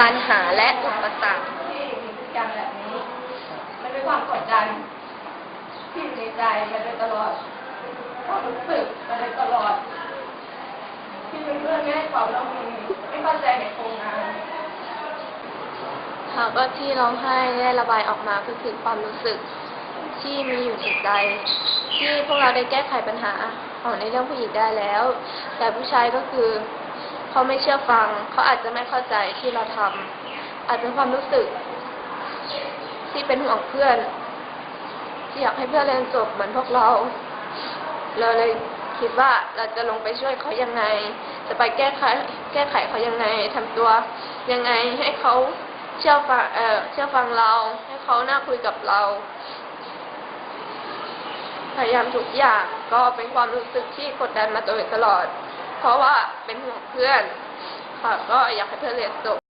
ปัญหาและอุปสรรคที่มีพฤติกรรมแบบนี้ มันเป็นความกดดันที่อยู่ในใจมาโดยตลอดความรู้สึกมาโดยตลอด ที่เพื่อนๆไม่ให้ความร่วมมือไม่เข้าใจในโครงงานค่ะก็ที่ร้องไห้ได้ระบายออกมาก็คือความรู้สึกที่มีอยู่ในใจ ที่พวกเราได้แก้ไขปัญหาของในเรื่องผู้หญิงได้แล้ว แต่ผู้ชายก็คือ เขาไม่เชื่อฟัง เขาอาจจะไม่เข้าใจที่เราทำอาจจะความรู้สึก ที่เป็นห่วงเพื่อน ที่อยากให้เพื่อนเรียนจบเหมือนพวกเรา เราเลยคิดว่าเราจะลงไปช่วยเขายังไง จะไปแก้ไขแก้ไขเขายังไงทำตัวยังไงให้เขาเชื่อฟังเออเชื่อฟังเรา ให้เขาน่าคุยกับเรา พยายามทุกอย่างก็เป็นความรู้สึกที่กดดันมาโดยตลอด เพราะว่าเป็นห่วงเพื่อนค่ะก็อยากให้เพื่อนเรียนจบ